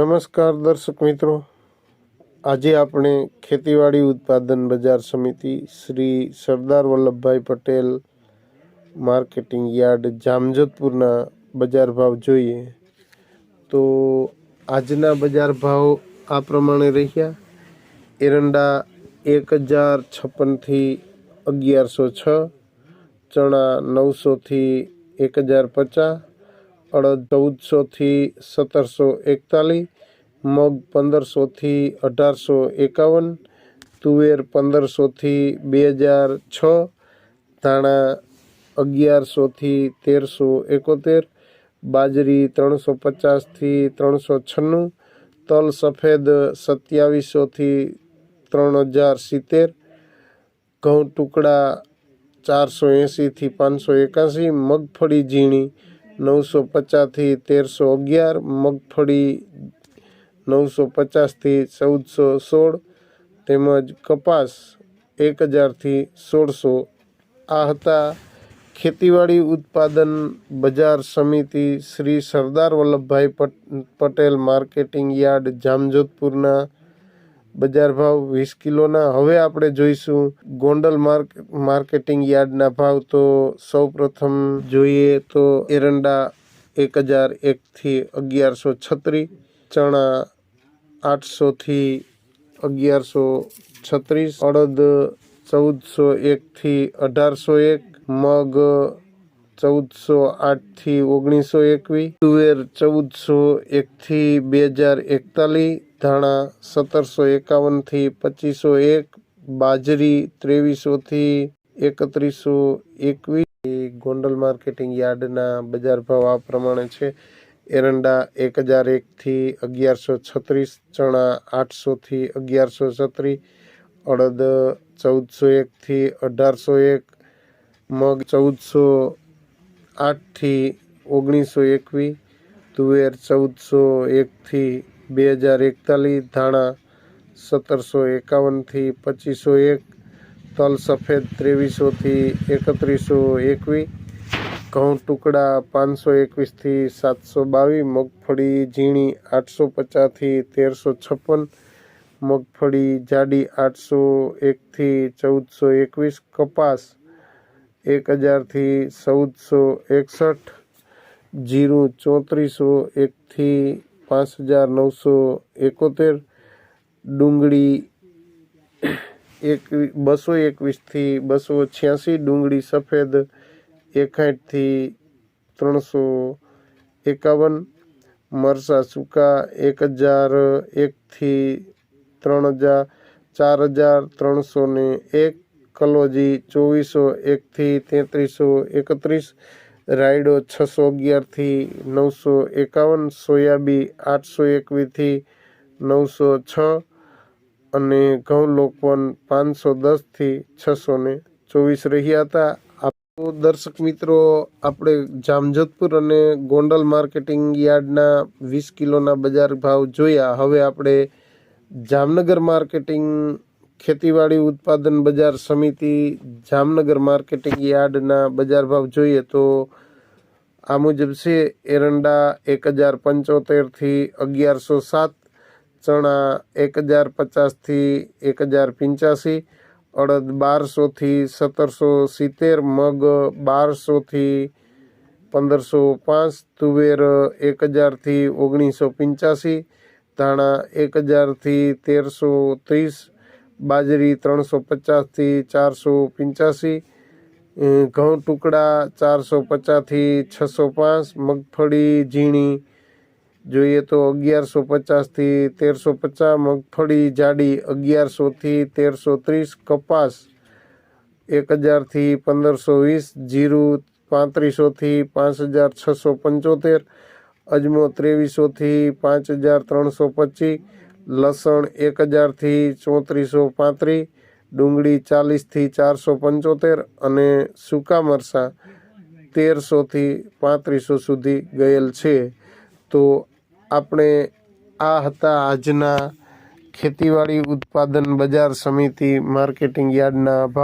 નમસ્કાર દર્શક મિત્રો. આજે આપણે ખેતીવાડી ઉત્પાદન બજાર સમિતિ શ્રી સરદાર વલ્લભભાઈ પટેલ માર્કેટિંગ યાર્ડ જામજોધપુરના બજાર ભાવ જોઈએ. તો આજના બજાર ભાવ આ પ્રમાણે રહ્યા. એરંડા એક હજાર છપ્પનથી અગિયારસો છ, ચણા નવસોથી એક હજાર પચાસ અડદ ચૌદસોથી સત્તરસો એકતાલીસ મગ પંદરસોથી અઢારસો એકાવન તુવેર પંદરસોથી બે હજાર છ ધાણા અગિયારસોથી તેરસો એકોતેર બાજરી ત્રણસો પચાસથી ત્રણસો છન્નું તલ સફેદ સત્યાવીસોથી ત્રણ હજાર સિત્તેર ઘઉં ટુકડા ચારસો એંશીથી પાંચસો એકાસી મગફળી ઝીણી નવસો પચાસથી તેરસો અગિયાર, મગફળી નવસો પચાસથી ચૌદસો સોળ, તેમજ કપાસ એક હજારથી સોળસો. આ હતા ખેતીવાડી ઉત્પાદન બજાર સમિતિ શ્રી સરદાર વલ્લભભાઈ પટેલ માર્કેટિંગ યાર્ડ જામજોધપુરના બજાર ભાવ વીસ કિલોના. હવે આપણે જોઈશું ગોંડલ માર્ક, માર્કેટિંગ યાર્ડના ભાવ. તો સૌ પ્રથમ જોઈએ તો એરંડા એક હજાર એકથી અગિયારસો છત્રીસ ચણા આઠસોથી અગિયારસો છત્રીસ, અડદ ચૌદસો એકથી અઢારસો એક, મગ ચૌદસો આઠથી ઓગણીસો એકવીસ તુવેર ચૌદસો એકથી બે હજાર એકતાલીસ, ધાણા સત્તરસો એકાવનથી પચીસો એક, બાજરી ત્રેવીસોથી એકત્રીસો એકવીસ ગોંડલ માર્કેટિંગ યાર્ડના બજાર ભાવ આ પ્રમાણે છે. એરંડા એક હજાર એકથી અગિયારસો છત્રીસ, ચણા આઠસોથી અગિયારસો છત્રીસ, અડદ ચૌદસો એકથી અઢારસો એક, મગ ચૌદસો આઠથી ઓગણીસો એકવીસ તુવેર ચૌદસો એકથી બે હજાર એકતાલીસ, ધાણા સત્તરસો એકાવનથી પચીસો એક, તલ સફેદ ત્રેવીસોથી એકત્રીસો એકવીસ ઘઉં ટુકડા પાંચસો એકવીસથી સાતસો બાવીસ, મગફળી ઝીણી આઠસો પચાસથી તેરસો છપ્પન, મગફળી જાડી આઠસો એકથી ચૌદસો એકવીસ, કપાસ એક હજારથી ચૌદસો એકસઠ, જીરું ચોત્રીસો એકથી પાંચ હજાર નવસો એકોતેર, ડુંગળી એક બસો એકવીસથી બસો છ્યાસી, ડુંગળી સફેદ એકાઠથી ત્રણસો એકાવન મરસા સૂકા એક હજાર એકથી ત્રણ હજાર, ચાર હજાર ત્રણસો ને એક કલોજી ચોવીસો એકથી તેત્રીસો એકત્રીસ, રાયડો છસો અગિયારથી નવસો એકાવન, સોયાબી આઠસો એકવીસથી નવસો છ અને ઘઉં લોકવન પાંચસો દસથી છસો ને ચોવીસ રહ્યા હતા. દર્શક મિત્રો, આપણે જામજોધપુર અને ગોંડલ માર્કેટિંગ યાર્ડના વીસ કિલોના બજાર ભાવ જોયા. હવે આપણે જામનગર માર્કેટિંગ ખેતીવાડી ઉત્પાદન બજાર સમિતિ જામનગર માર્કેટિંગ યાર્ડના બજાર ભાવ જોઈએ તો આ મુજબ છે, એરંડા એક હજાર પંચોતેરથી અગિયારસો સાત, ચણા એક હજાર પચાસથી એક હજાર પંચ્યાસી, અડદ બારસોથી સત્તરસો સિત્તેર, મગ બારસોથી પંદરસો પાંચ, તુવેર એક હજારથી ઓગણીસો પંચ્યાસી, ધાણા એક હજારથી તેરસો ત્રીસ બાજરી ત્રણસો પચાસથી ચારસો પંચ્યાસી ઘઉં ટુકડા ચારસો પચાસથી છસો પાંચ મગફળી, ઝીણી જોઈએ તો અગિયારસો પચાસથી તેરસો પચાસ મગફળી જાડી અગિયારસોથી તેરસો ત્રીસ કપાસ એક હજારથી પંદરસો વીસ જીરું પાંત્રીસોથી પાંચ હજાર છસો પંચોતેર અજમો ત્રેવીસોથી પાંચ હજાર ત્રણસો પચીસ લસણ એક હજારથી ચોત્રીસો પાંત્રીસ, ડુંગળી ચાલીસથી ચારસો પંચોતેર અને સૂકા મરચાં તેરસોથી પાંત્રીસો સુધી ગયેલ છે. તો આપણે આ હતા આજના ખેતીવાડી ઉત્પાદન બજાર સમિતિ માર્કેટિંગ યાર્ડના ભાવ.